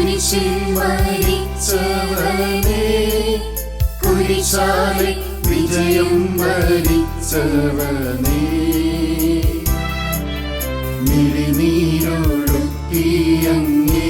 കുരിശിൽ മരിച്ചവനെ കുരിശാലെ വിജയം മരിച്ചവനെ മിഴിനീരൊഴുക്കിയങ്ങേ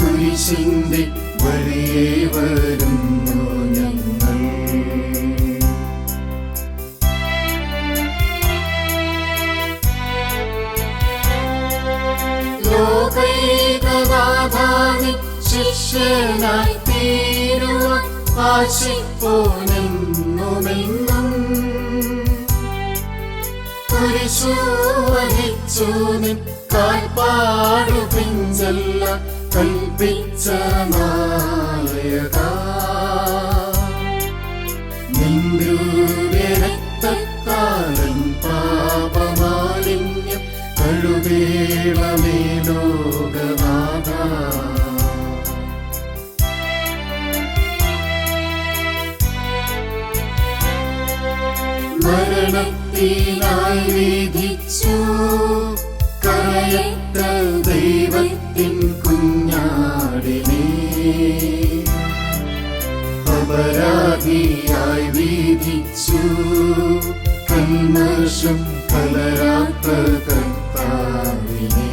കുരിശിന്റെ വഴിയേ വരുന്നു. ശിഷ്യനായി തീരുവാൻ ആശിപ്പോനെന്നുമെന്നും കുരിശു വഹിച്ചു നിൻ കാൽപ്പാടു പിഞ്ചല്ല കൽപ്പിച്ച നായക. നിന്ദ്രൂര്യരക്തത്താലൻ കന്മഷം കലരാത്ത കർത്താവിനെ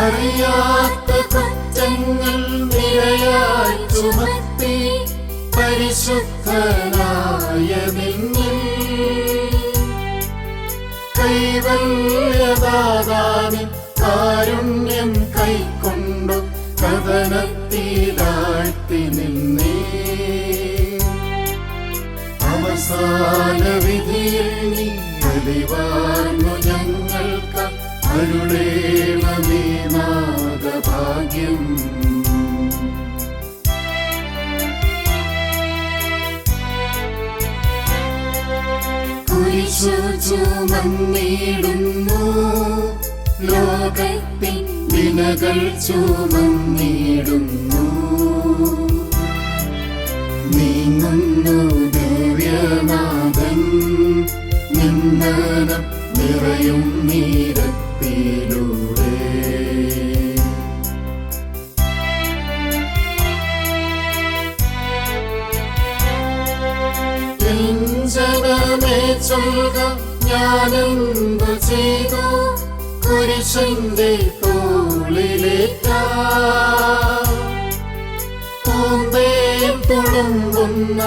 അറിയാത്ത കുറ്റങ്ങൾ നിരയായി ചുമത്തി പരിശുദ്ധനായ നിന്നിൽ കൈവല്യദാതാവിൻ ചുമന്നിടുന്നു ലോകത്തിൻ വിനകൾ ചുമന്നിടുന്നു. നീങ്ങുന്നു ദിവ്യനാഥൻ. നിന്ദനം നിറയും നീരത്തിലൂടെ. ജനമേ ഞാനെന്തു ചെയ്തു കുരിശന്റെ പൂന്തേൻ തുളുമ്പുന്ന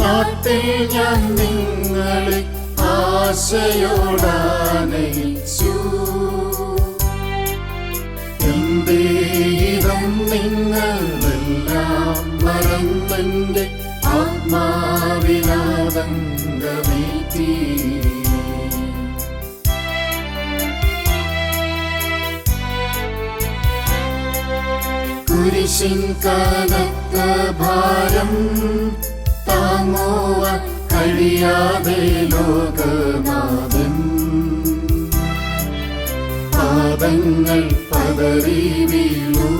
നാട്ടിൽ ഞാൻ നിങ്ങളെ ആശയോടാനയിച്ചു. എന്തേ ഇതം നിങ്ങളെല്ലാം മറന്നെന്റെ ആത്മാവിനാദംഗമേറ്റി കുരിശിൻ കനത്ത ഭാരം താങ്ങുവാൻ കഴിയാതെ ലോകനാഥൻ. പാദങ്ങൾ പതറി വീഴൂ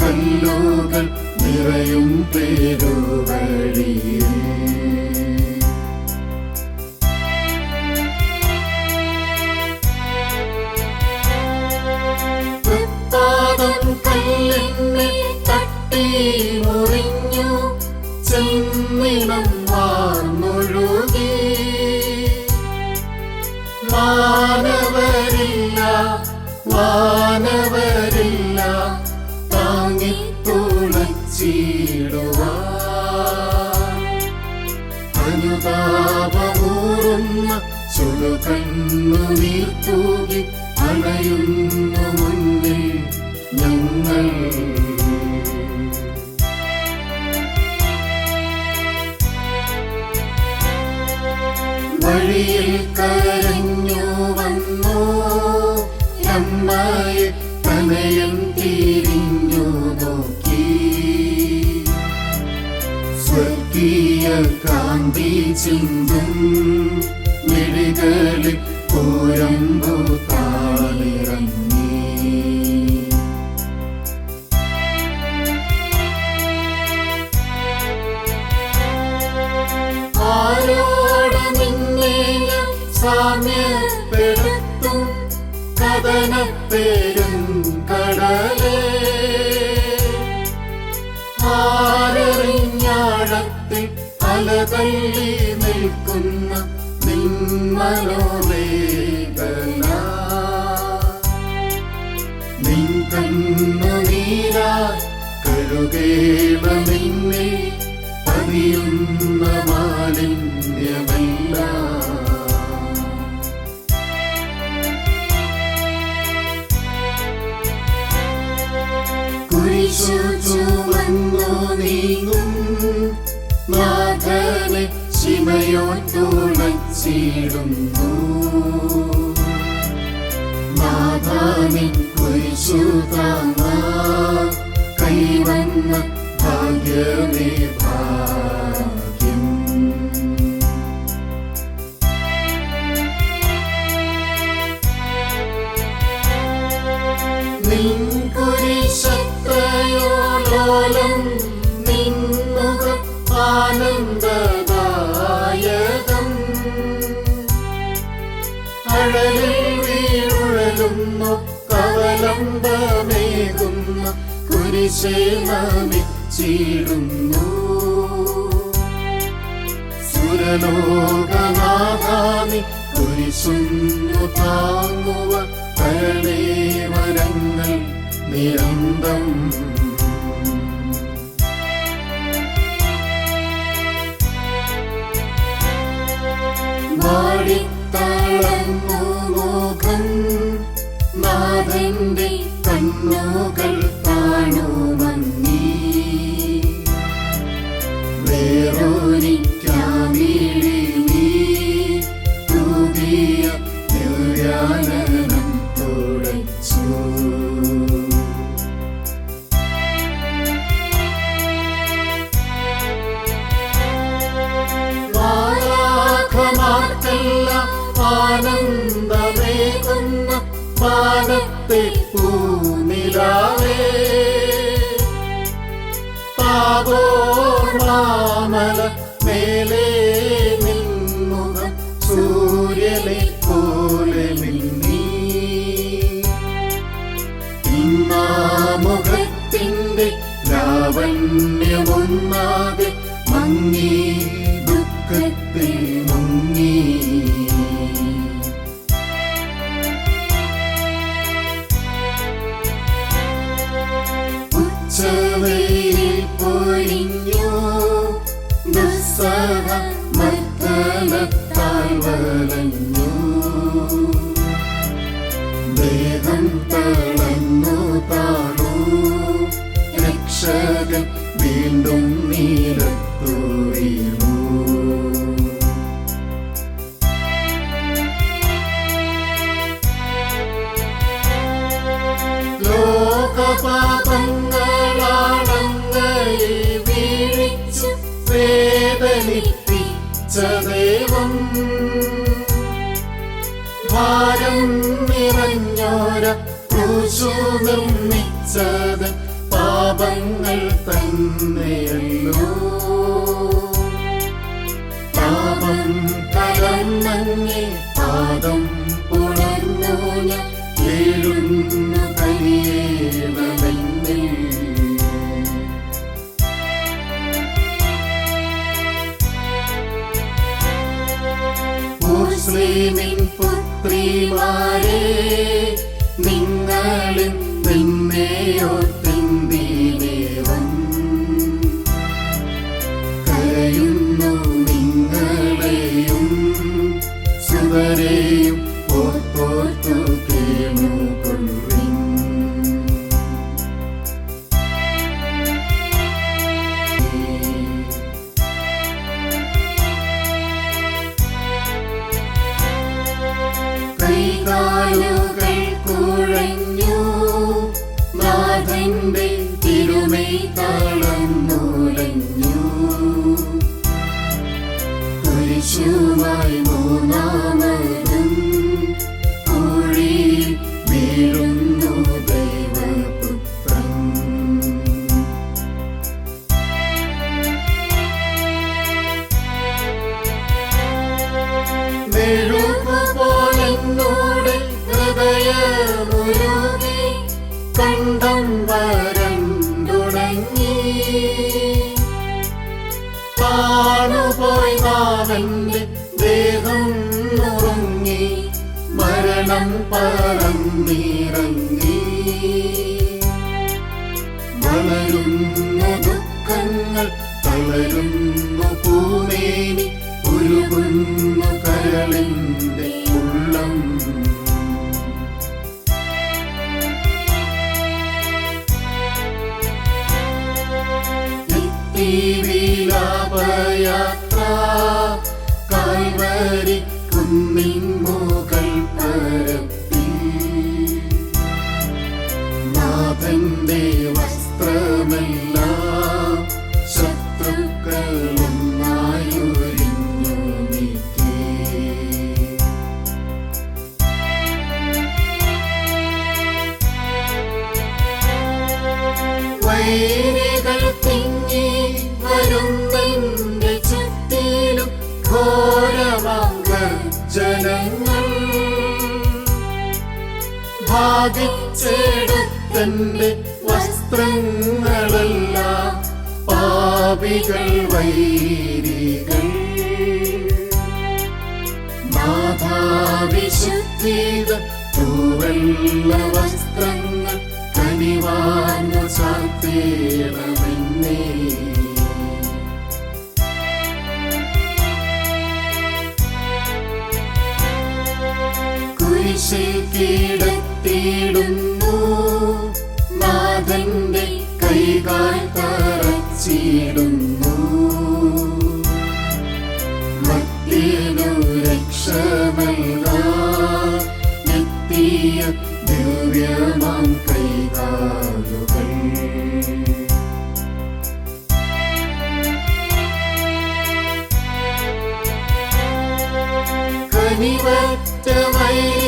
കല്ലുകൾ നിറയും പേരുവഴിയിൽ. മുറിഞ്ഞു ചെമ്മിണം മാനവരില്ല വാനവരില്ല താങ്ങി തുളച്ചിടുവാ അനുതാപമൂറുന്ന ചുടുകണ്ണു നീർത്തൂകി അണയുന്നു മുന്നിൽ ഞങ്ങൾ. വഴിയിൽ കരഞ്ഞു വന്നു. അമ്മയെ തനയൻ തിരിഞ്ഞു നോക്കി. സ്വർഗീയ കാന്തി ചിന്തും മിഴികളിൽ പൂരമ്പു താളിറങ്ങി. ആരറിഞ്ഞാഴത്തിൽ അലതള്ളി നിൽക്കുന്ന നിന്മനോവേദന നിൻ നിന്നെ പതിയുന്ന മാലിന്യമല്ല. കുരിശു ചുമന്നു നീങ്ങും ശിമയോ തുളച്ചിടുന്നു നാഥാനിൻ കുരിശു താങ്ങ കൈവന്ന ഭാഗ്യമേ ഭാഗ്യം സുരലോകമാകാമി ഒരു കുരിശുന്നു താങ്ങുവ. കരണേ നിരന്തം ലാവണ്യമൊന്നാതെ മങ്ങി ദുഃഖത്തിൽ മുങ്ങി. ഉച്ചവെയിൽ പൊഴിഞ്ഞു ദുസ്സഹ മർദ്ദനത്താൽ വലഞ്ഞു. ദേഹം തളർന്നു താണു രക്ഷകൻ വീണ്ടും നീലത്തു വീണു. ലോകപാപങ്ങളാണങ്ങയെ വീഴിച്ചു വേദനിപ്പിച്ച ദൈവം. ഭാരം നിറഞ്ഞോര ക്രൂശു നിർമ്മിച്ചത് പാപങ്ങൾ തന്നെയല്ലോ പാപം കലന്നങ്ങി പാദം ഉണർന്നു ഞാൻ വീഴുന്നു കരിയേണമെന്നിൽ മുസ്ലിമിൻ പുത്രിമാരെ നിങ്ങളും നിന്നെയോർത്തിന്തിദേവൻ കരയുന്നു നിങ്ങളെയും സുതരെയും തിരുമൈ തളർന്നുലഞ്ഞു കുരിശുമായി മൂന്നാമതും നാവന്റെ ദേഹം നുറുങ്ങി മരണം പറന്നിറങ്ങി. വളരുന്നു ദുഃഖങ്ങൾ തളരുന്നു പൂമേനി ഉരുകുന്നു കരളിന്റെ ഉള്ളം. കാൽവരി കുന്നിൻ മുകൾ പരത്തി നാഥന്റെ വസ്ത്രമെല്ലാം ഭാഗിച്ചെടുത്തന്റെ വസ്ത്രങ്ങളെല്ലാം പാപികൾ വൈരികൾ. മാതാവിശുദ്ധീത തൂവെള്ള വസ്ത്രങ്ങൾ കനിവാന ചാർത്തേണമെന്നേ കുരിശിൽ കീടത്തിയിടുന്നു നാഥന്റെ കൈകാൽ തറച്ചിടുന്നു. മറ്റേനു രക്ഷമൽകാൻ എത്തിയ ദിവ്യമാം കൈകാലുകൾ. കനിവറ്റ വൈരികൾ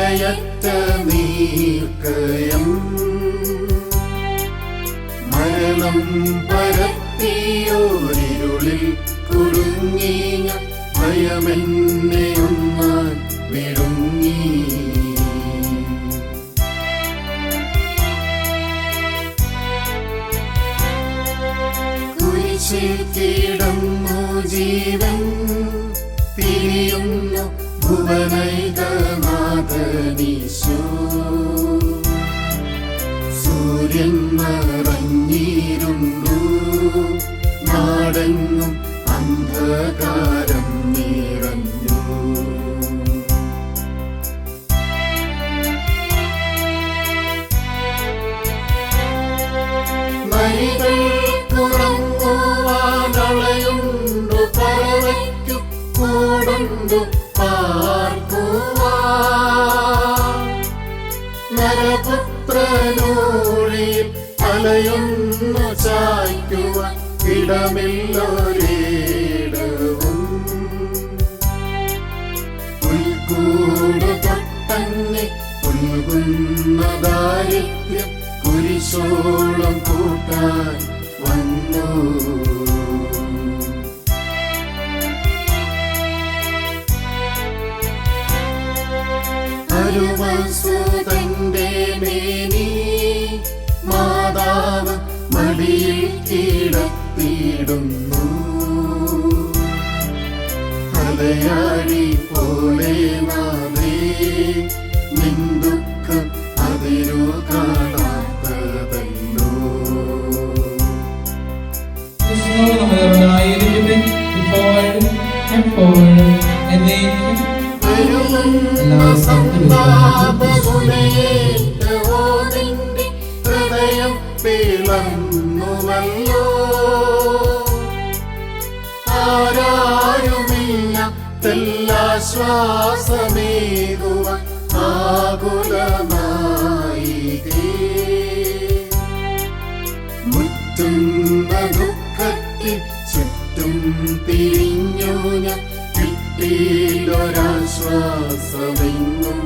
നിലയറ്റ നീർക്കയം. മരണം പരത്തിയോരിരുളിൽ കുടുങ്ങിയ ഭയമെന്നെ ഒന്നാൻ വിടുങ്ങി അന്ധകാരം അലയുന്നു ചായ്ക്കുവാൻ ഇടമില്ലൊരിടവും പുൽകുന്ന ദാരിദ്ര്യം കുരിശോളം കൂട്ടാൻ വന്നു. അരുവസുതന്റെ മേനി മാതാവ് മടിയിൽ കിടത്തിയിടുന്നു. ഹൃദയാടി പോലെ നാദേ ദുഃഖം അതിരു കാണാത്തതല്ലോ ഇപ്പോഴും എപ്പോഴും എന്നേക്കും. സന്താപമുനയേറ്റവോ നിന്റെ ഹൃദയം പിളർന്നുവല്ലോ. ആരാരുമില്ല തെല്ലാശ്വാസമേകുവാൻ ആകുലമായികേ മുറ്റുന്ന ദുഃഖത്തിൽ ചുറ്റും തിരിഞ്ഞു ഞാൻ കിട്ടിയിലൊരാശ്വാസമെങ്ങും.